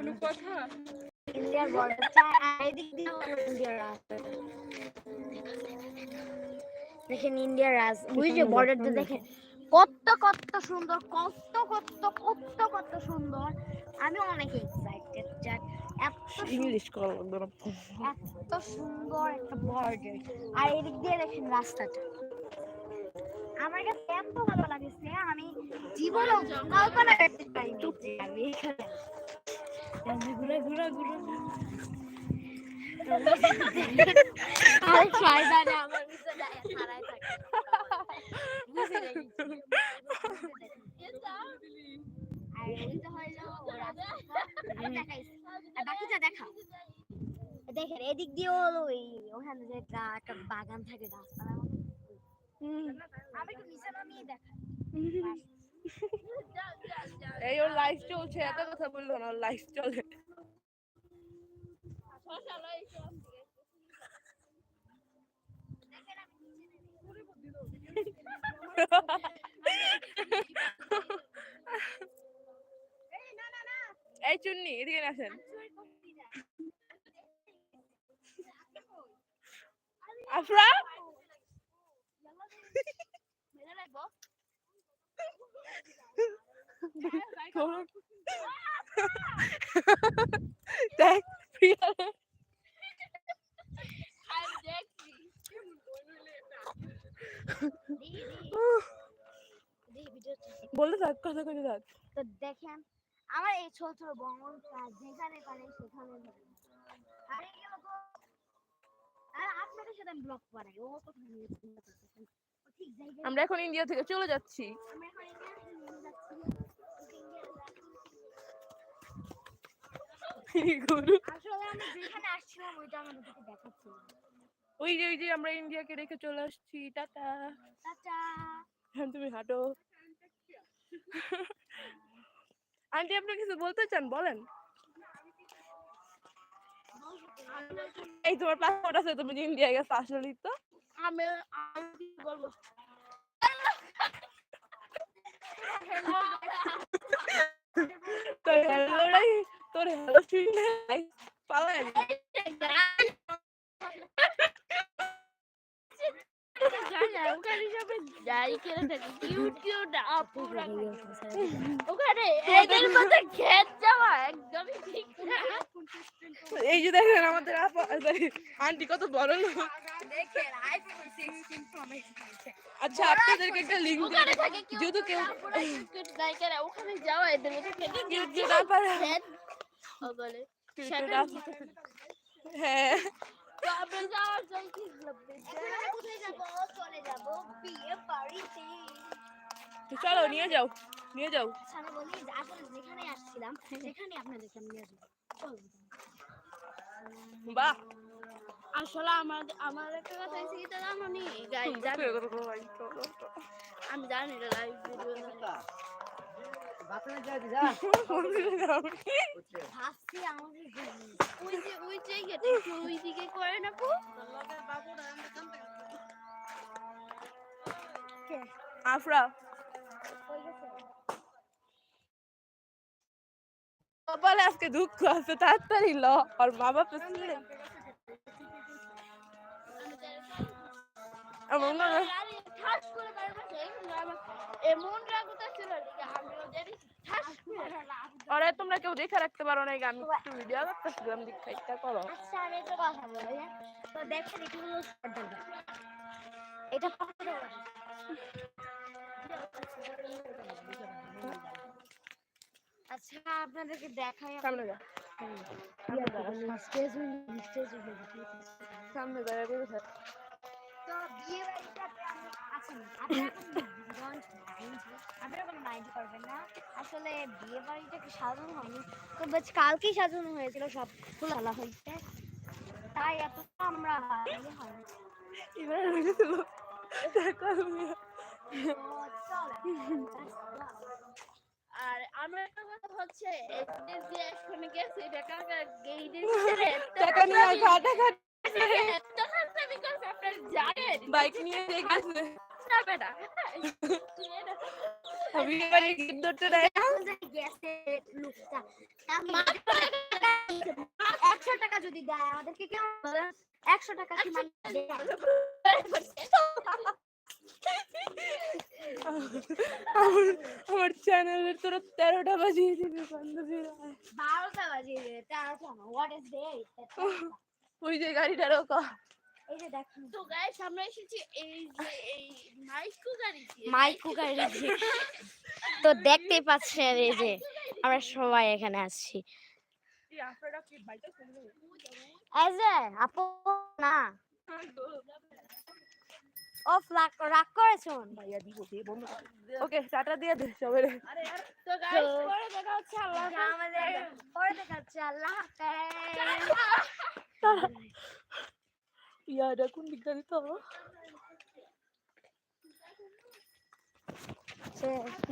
কোনো কথা? ইন্ডিয়ার বর্ডার চাই আর এদিক দিয়ে ইন্ডিয়ার রাস্তা দেখেন ইন্ডিয়ার রাস্তা ওই যে বর্ডারটা দেখেন। কত কত সুন্দর কত কত কত কত সুন্দর। আমি অনেক এক্সাইটেড এত কল এত সুন্দর একটা বর্ডার আর এদিক দিয়ে দেখেন রাস্তাটা। আমার কাছে এত ভালো লাগছে আমি জীবনে কল্পনা করতে পারিনি আমি এখানে ঘুরা ঘুরা ঘুরা আর আমার পিছনে থাকে। বুঝে বাকিটা দেখা দেখেন এদিক দিয়ে হলো ওই ওখানে যে একটা বাগান থাকে গাছপালা। আমি একটু নিচে নামিয়ে দেখা এই, ওর লাইফ চলছে, এত কথা বলল না, ওর লাইফ চলে। এই, চুন্নি, এদিকে আসেন। আফরা দেখ প্রিয়া বলতে থাক কথা কইতে থাক। তো দেখেন আমার এই ছোট ছোট বঙ্গল যেখানে পারে সেখানে। আর তো আপনাদের সাথে আমি ব্লগ বানাই ও জায়গায় আমরা এখন ইন্ডিয়া থেকে চলে যাচ্ছি। আমরা এখন ইন্ডিয়া থেকে নিয়ে যাচ্ছি। গরু। আসলে আমরা যেখানে আসছিলাম ওইটা আমাদেরকে দেখাচ্ছি ওই যে ওই যে আমরা ইন্ডিয়াকে রেখে চলে আসছি। টাটা। টাটা। তুমি হাঁটো। আন্টি আপনি কিছু বলতে চান? বলেন। এই তোমার পাসপোর্ট আছে তুমি ইন্ডিয়া গেছো আসলেই তো। আমি আমি কি বলব তোর হ্যালোটাই তোর হ্যালো শুনে পালাই ওখানে সবাই দাড়ি কেটে থাকে কিউট কিউট আপুরা ওখানে এদের মধ্যে খেত যাওয়া একদমই ঠিক না এই যে দেখেন আমাদের আন্টি কত বড় লোক দেখেন আইফোন 16 প্রো ম্যাক্স আচ্ছা আপনাদেরকে একটা লিংক ওখানে যদি কেউ ওখানে যাওয়া এদের মধ্যে বলে হ্যাঁ আমরা যাওয়ার জন্য কি কোথায় যাব চলে যাব বিয়ে বাড়িতে চলো নিয়ে যাও নিয়ে যাও আচ্ছা আমি বলি আসলে যেখানে আসছিলাম সেখানে আপনাদেরকে আমি নিয়ে যাব চলো বাহ আসলে আমার আমার একটা কথা হয়েছে কি দাদা আমি জানি আমি জানি না লাইভ ভিডিও আফরা। কপালে আজকে দুঃখ আছে তাড়াতাড়ি ল। আর বাবা মনে হয় এখানে আমার এমন রাগ উঠেছিল যে আমিও জানি ঠাস করে আরে তোমরা কেউ দেখে রাখতে পারো না আমি একটু ভিডিও করতেছিলাম দীক্ষা করো আচ্ছা আমি একটা কথা বলি হ্যাঁ? তো হলো স্পর্ধা এটা। আচ্ছা আপনাদেরকে দেখাই সামনে যা সামনে। তো বিয়ে আছেন আপনারা কোনো don't mind, আপনারা কোনো মাইন্ড করবেন না? আসলে বিয়ে বাড়িটাকে সাজানো হয়নি? তো কালকেই সাজানো হয়েছিল সব খোলা হয়েছে। তাই এত আমরা ইয়ে হয়নি। এবার হয়েছিল আর আমার হচ্ছে এখানে গেছে টাকা নিয়ে বাইক নিয়ে গেছে না। বেটা বিয়ে বাড়ি গিফট ধরতে দেয় না। গেছে লোকটা একশো টাকা যদি দেয় আমাদেরকে কেউ একশো টাকা কি মানে আমার চ্যানেলের তোরা তেরোটা বাজিয়ে দিবি বান্ধবীর বারোটা বাজিয়ে দেবে তেরোটা হোয়াট ইজ ওই যে গাড়িটা রোকা এই যে দেখুন তো গাইস আমরা এসেছি এই যে এই মাইকো গাড়িতে মাইকু গাড়ি তো দেখতেই পাচ্ছেন এই যে আমরা সবাই এখানে আসছি এই যে আপু না। ও ফ্লাক রাগ করেছুন? ওকে টাটা দিয়ে দে সবাই তো গাইস পরে দেখা হচ্ছে আল্লাহ আমাদের পরে দেখাচ্ছে আল্লাহ Ya, ada kuning dari tol. Saya